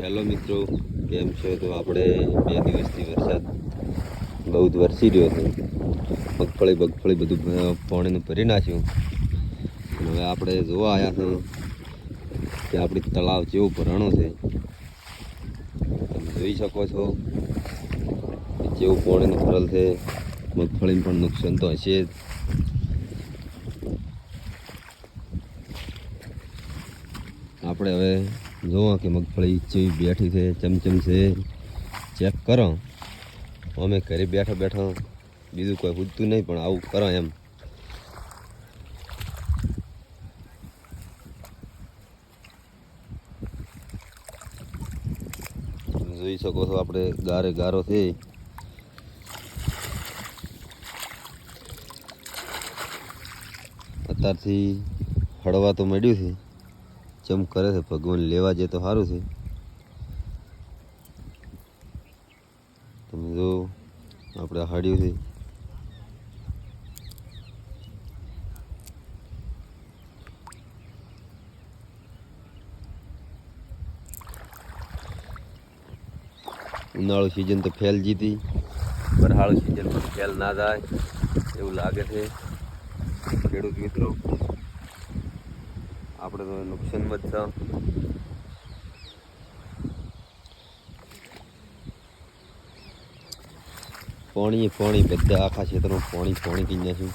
Hello મિત્રો, કેમ છો? તો આપણે બે દિવસથી વરસાદ બહુ જ વરસી રહ્યો છે મગફળી બગફળી બધું પાણીનું ભરી નાખ્યું. અને હવે આપણે જોવા આવ્યા છે કે આપણી તળાવ જેવું ભરાણું છે. તમે જોઈ શકો છો જેવું પાણીનું ભરલ છે. મગફળીને પણ નુકસાન તો હશે જ. આપણે હવે જોવો કે મગફળી ચેવી બેઠી છે, ચમચમ છે. ચેક કરો. અમે ઘરે બેઠા બેઠા બીજું કોઈ પૂછતું નહીં, પણ આવું કરો એમ. જોઈ શકો છો આપણે ગારે ગારો છે. અત્યારથી હળવા તો મળ્યું છે. ચમ કરે છે, ભગવાન લેવા જાય તો સારું છે. તમે જો, આપણે હાડ્યું છે. ઉનાળુ સિઝન તો ફેલ જીતી. વરહાળુ સિઝન પણ ફેલ ના જાય. એવું લાગે છે. ખેડૂત મિત્રો આપણે તો નુકસાન છે. પાણી પાણી બધા આખા ક્ષેત્રમાં પાણી પાણી પી નાખ્યું.